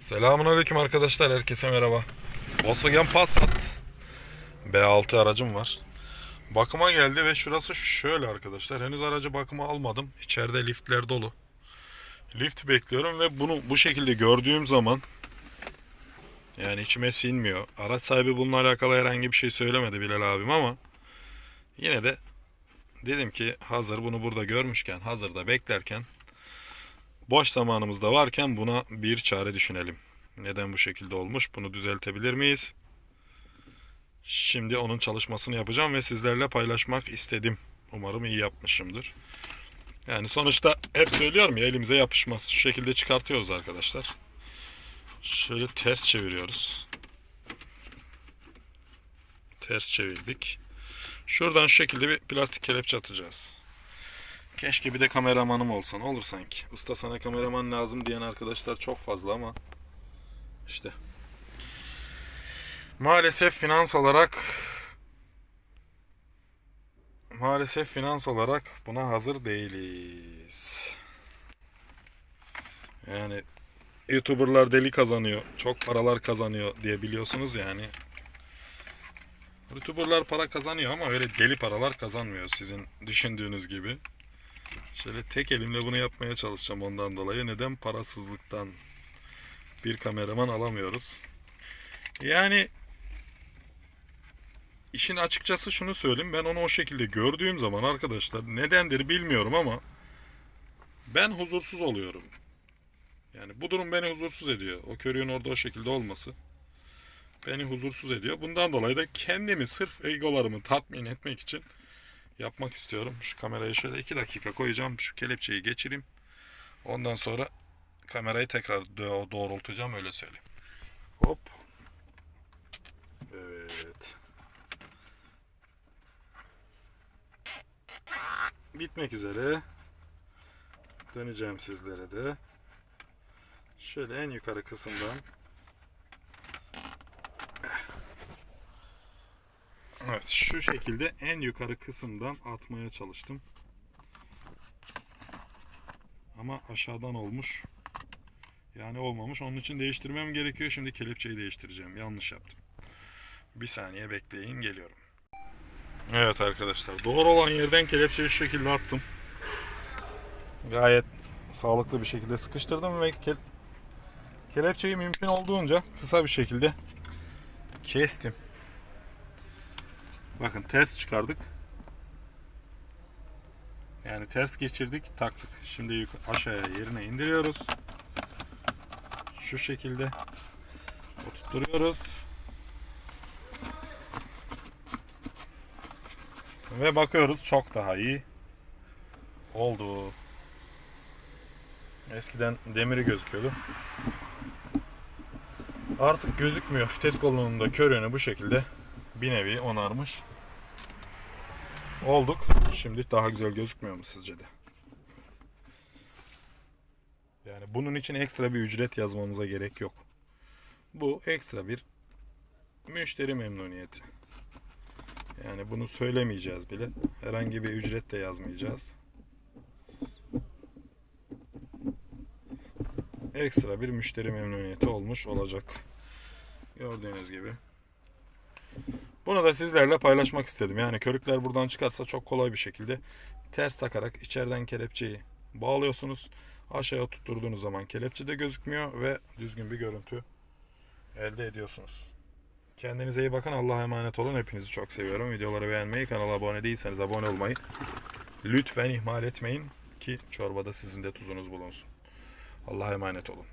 Selamun aleyküm arkadaşlar. Herkese merhaba. Volkswagen Passat B6 aracım var. Bakıma geldi ve şurası şöyle arkadaşlar. Henüz aracı bakıma almadım. İçeride liftler dolu. Lift bekliyorum ve bunu bu şekilde gördüğüm zaman yani içime sinmiyor. Araç sahibi bununla alakalı herhangi bir şey söylemedi Bilal abim ama yine de dedim ki hazır bunu burada görmüşken, hazırda beklerken boş zamanımızda varken buna bir çare düşünelim. Neden bu şekilde olmuş? Bunu düzeltebilir miyiz? Şimdi onun çalışmasını yapacağım ve sizlerle paylaşmak istedim. Umarım iyi yapmışımdır. Yani sonuçta hep söylüyorum ya elimize yapışmaz. Şu şekilde çıkartıyoruz arkadaşlar. Şöyle ters çeviriyoruz. Ters çevirdik. Şuradan şu şekilde bir plastik kelepçe atacağız. Keşke bir de kameramanım olsa ne olur sanki. Usta sana kameraman lazım diyen arkadaşlar çok fazla ama işte. Maalesef finans olarak maalesef finans olarak buna hazır değiliz. Yani YouTuber'lar deli kazanıyor, çok paralar kazanıyor diye biliyorsunuz yani. YouTuber'lar para kazanıyor ama öyle deli paralar kazanmıyor sizin düşündüğünüz gibi. Şöyle tek elimle bunu yapmaya çalışacağım ondan dolayı. Neden? Parasızlıktan bir kameraman alamıyoruz. Yani işin açıkçası şunu söyleyeyim. Ben onu o şekilde gördüğüm zaman arkadaşlar nedendir bilmiyorum ama ben huzursuz oluyorum. Yani bu durum beni huzursuz ediyor. O körüğün orada o şekilde olması beni huzursuz ediyor. Bundan dolayı da kendimi sırf egolarımı tatmin etmek için yapmak istiyorum. Şu kamerayı şöyle 2 dakika koyacağım. Şu kelepçeyi geçireyim. Ondan sonra kamerayı tekrar doğrultacağım öyle söyleyeyim. Hop. Evet. Bitmek üzere. Döneceğim sizlere de. Şöyle en yukarı kısımdan Evet şu şekilde en yukarı kısımdan atmaya çalıştım. Ama aşağıdan olmuş. Yani olmamış. Onun için değiştirmem gerekiyor. Şimdi kelepçeyi değiştireceğim. Yanlış yaptım. Bir saniye bekleyin geliyorum. Evet arkadaşlar doğru olan yerden kelepçeyi şu şekilde attım. Gayet sağlıklı bir şekilde sıkıştırdım ve ke- kelepçeyi mümkün olduğunca kısa bir şekilde kestim. Bakın ters çıkardık. Yani ters geçirdik, taktık. Şimdi aşağıya yerine indiriyoruz. Şu şekilde oturtuyoruz. Ve bakıyoruz çok daha iyi oldu. Eskiden demiri gözüküyordu. Artık gözükmüyor. Vites kolunun da körüğünü bu şekilde bir nevi onarmış olduk. Şimdi daha güzel gözükmüyor mu sizce de? Yani bunun için ekstra bir ücret yazmamıza gerek yok. Bu ekstra bir müşteri memnuniyeti. Yani bunu söylemeyeceğiz bile. Herhangi bir ücret de yazmayacağız. Ekstra bir müşteri memnuniyeti olmuş olacak. Gördüğünüz gibi. Bunu da sizlerle paylaşmak istedim. Yani körükler buradan çıkarsa çok kolay bir şekilde ters takarak içeriden kelepçeyi bağlıyorsunuz. Aşağıya tutturduğunuz zaman kelepçe de gözükmüyor ve düzgün bir görüntü elde ediyorsunuz. Kendinize iyi bakın. Allah'a emanet olun. Hepinizi çok seviyorum. Videoları beğenmeyi, kanala abone değilseniz abone olmayı lütfen ihmal etmeyin ki çorbada sizin de tuzunuz bulunsun. Allah'a emanet olun.